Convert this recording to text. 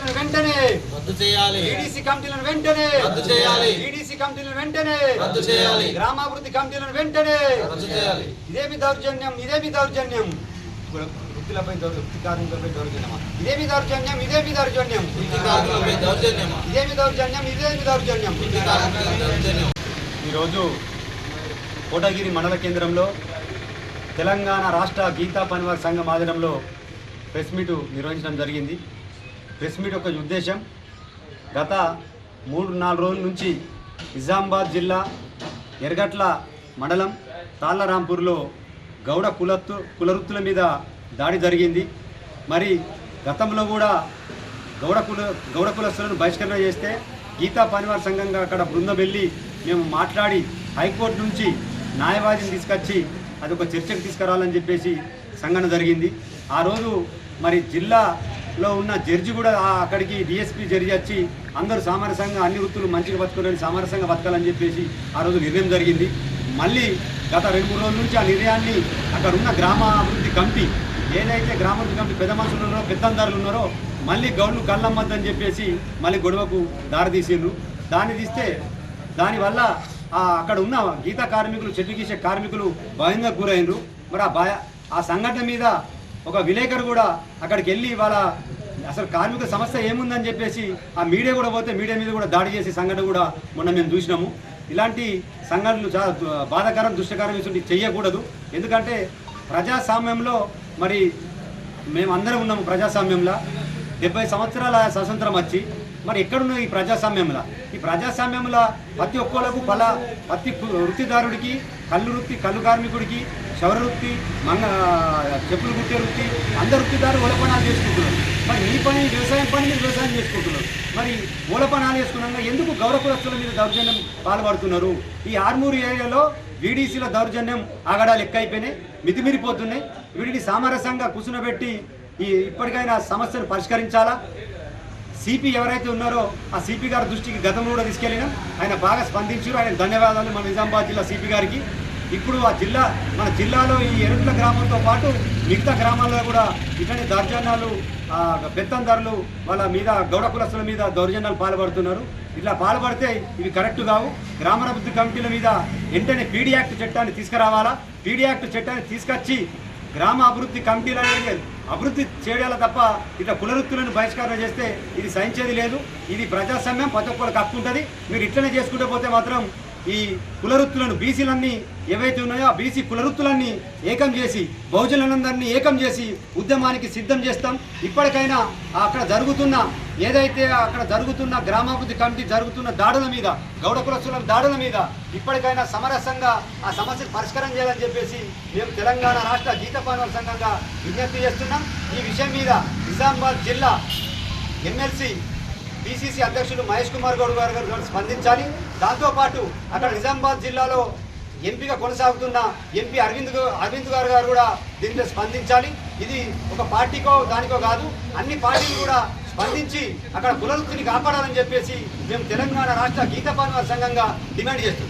కమిటీలను వెంటనే! రద్దు చేయాలి. ఈడీసీ కమిటీలను వెంటనే! రద్దు చేయాలి. ఈడీసీ కమిటీలను వెంటనే! రద్దు చేయాలి. గ్రామాభివృద్ధి కమిటీలను వెంటనే! రద్దు చేయాలి. ఇదేమి దౌర్జన్యం? ఇదేమి దౌర్జన్యం? వృత్తులపై దౌర్- వృత్తి కార్మికులపై దౌర్జన్యమా? ఇదేమి దౌర్జన్యం? ఇదేమి దౌర్జన్యం? ఇదేమి దౌర్జన్యం? దౌర్జన్యం? ఈరోజు కోటగిరి మండల కేంద్రంలో తెలంగాణ రాష్ట్ర గీతా పనివారి సంఘం ఆధ్వర్యంలో ప్రెస్ మీటు నిర్వహించడం జరిగింది. ప్రెస్ మీట్ యొక్క ఉద్దేశం గత మూడు నాలుగు రోజుల నుంచి నిజామాబాద్ జిల్లా ఎర్గట్ల మండలం తాళ్ళరాంపూర్లో గౌడ కులత్తు కులవృత్తుల మీద దాడి జరిగింది. మరి గతంలో కూడా గౌడ కుల గౌడ కులస్తులను బహిష్కరణ చేస్తే గీతా పనివారి సంఘంగా అక్కడ బృందం వెళ్ళి మేము మాట్లాడి హైకోర్టు నుంచి న్యాయవాదిని తీసుకొచ్చి అది ఒక చర్చకు తీసుకురావాలని చెప్పేసి సంఘటన జరిగింది. ఆ రోజు మరి జిల్లా లో ఉన్న జడ్జి కూడా అక్కడికి డిఎస్పీ జడ్జి వచ్చి అందరూ సామరస్యంగా అన్ని వృత్తులు మంచిగా బతుకులని సామరస్యంగా బతకాలని చెప్పేసి ఆ రోజు నిర్ణయం జరిగింది. మళ్ళీ గత రెండు మూడు రోజుల నుంచి ఆ నిర్ణయాన్ని అక్కడ ఉన్న గ్రామాభివృద్ధి కంపి కమిటీ ఏదైతే గ్రామాభివృద్ధి కమిటీ పెద్ద మనుషులు ఉన్నారో పెద్దందారులు ఉన్నారో మళ్ళీ గౌడ్లు కళ్ళమ్మద్దని చెప్పేసి మళ్ళీ గొడవకు దారి తీసిండ్రు దాన్ని తీస్తే దానివల్ల అక్కడ ఉన్న గీత కార్మికులు చెట్టు గీసే కార్మికులు భయంగా గురైనరు మరి ఆ భయ ఆ సంఘటన మీద ఒక విలేకరు కూడా అక్కడికి వెళ్ళి వాళ్ళ అసలు కార్మిక సమస్య ఏముందని చెప్పేసి ఆ మీడియా కూడా పోతే మీడియా మీద కూడా దాడి చేసే సంఘటన కూడా మొన్న మేము చూసినాము. ఇలాంటి సంఘటనలు చాలా బాధాకరం దుష్టకరం ఇటువంటి చెయ్యకూడదు. ఎందుకంటే ప్రజాస్వామ్యంలో మరి మేమందరం ఉన్నాము ప్రజాస్వామ్యంలో. డెబ్బై సంవత్సరాల స్వతంత్రం వచ్చి మరి ఎక్కడున్న ఈ ప్రజాస్వామ్యంలో? ఈ ప్రజాస్వామ్యంలో ప్రతి ఒక్కళ్ళకు పల ప్రతి వృత్తిదారుడికి కళ్ళు వృత్తి కళ్ళు కార్మికుడికి క్షౌర వృత్తి మంగ చెప్పులు కుట్టే వృత్తి అందరు వృత్తిదారులు ఓలపనాలు చేసుకుంటున్నారు. మరి మీ పని వ్యవసాయం పని మీరు వ్యవసాయం చేసుకుంటున్నారు. మరి ఓలపనాలు చేసుకున్నాక ఎందుకు గౌరవ కులస్తుల మీద దౌర్జన్యం పాల్పడుతున్నారు? ఈ ఆర్మూరు ఏరియాలో వీడీసీల దౌర్జన్యం ఆగడాలు ఎక్కువైపోయినాయి మితిమిరిపోతున్నాయి. వీటిని సామరస్యంగా కూర్చునబెట్టి ఈ ఇప్పటికైనా సమస్యను పరిష్కరించాలా? సిపి ఎవరైతే ఉన్నారో ఆ సిపి గారి దృష్టికి గతంలో కూడా తీసుకెళ్ళినాం ఆయన బాగా స్పందించారు. ఆయన ధన్యవాదాలు మన నిజామాబాద్ జిల్లా సిపి గారికి. ఇప్పుడు ఆ జిల్లా మన జిల్లాలో ఈ ఎరుట్ల గ్రామంతో పాటు మిగతా గ్రామాల్లో కూడా ఇట్లాంటి దౌర్జన్యాలు ఆ, ధరలు వాళ్ళ మీద గౌడ కులస్తుల మీద దౌర్జన్యాలు పాల్పడుతున్నారు. ఇట్లా పాల్పడితే ఇవి కరెక్ట్ కావు. గ్రామాభివృద్ధి కమిటీల మీద వెంటనే పీడీ యాక్ట్ చట్టాన్ని తీసుకురావాలా? పీడీ యాక్ట్ చట్టాన్ని తీసుకొచ్చి గ్రామ అభివృద్ధి కమిటీలు అనేది అభివృద్ధి చేయాలి తప్ప ఇట్లా కులవృత్తులను బహిష్కారం చేస్తే ఇది సహించేది లేదు. ఇది ప్రజాస్వామ్యం ప్రతి ఒక్కరికి హక్కు ఉంటుంది. మీరు ఇట్లనే చేసుకుంటూ పోతే మాత్రం ఈ కులవృత్తులను బీసీలన్నీ ఏవైతే ఉన్నాయో ఆ బీసీ కులవృత్తులన్నీ ఏకం చేసి బహుజనులందరినీ ఏకం చేసి ఉద్యమానికి సిద్ధం చేస్తాం. ఇప్పటికైనా అక్కడ జరుగుతున్న ఏదైతే అక్కడ జరుగుతున్న గ్రామాభివృద్ధి కమిటీ జరుగుతున్న దాడుల మీద గౌడ కులస్తుల దాడుల మీద ఇప్పటికైనా సమరసంగా ఆ సమస్యను పరిష్కారం చేయాలని చెప్పేసి మేము తెలంగాణ రాష్ట్ర గీత సంఘంగా విజ్ఞప్తి చేస్తున్నాం. ఈ విషయం మీద నిజామాబాద్ జిల్లా ఎమ్మెల్సీ బీసీసీ అధ్యక్షుడు మహేష్ కుమార్ గౌడ్ గారు గారు స్పందించాలి. దాంతోపాటు అక్కడ నిజామాబాద్ జిల్లాలో ఎంపీగా కొనసాగుతున్న ఎంపీ అరవింద్ అరవింద్ గారు గారు కూడా దీంట్లో స్పందించాలి. ఇది ఒక పార్టీకో దానికో కాదు. అన్ని పార్టీలు కూడా స్పందించి అక్కడ కులవృత్తిని కాపాడాలని చెప్పేసి మేము తెలంగాణ రాష్ట్ర గీత పానవారి సంఘంగా డిమాండ్ చేస్తున్నాం.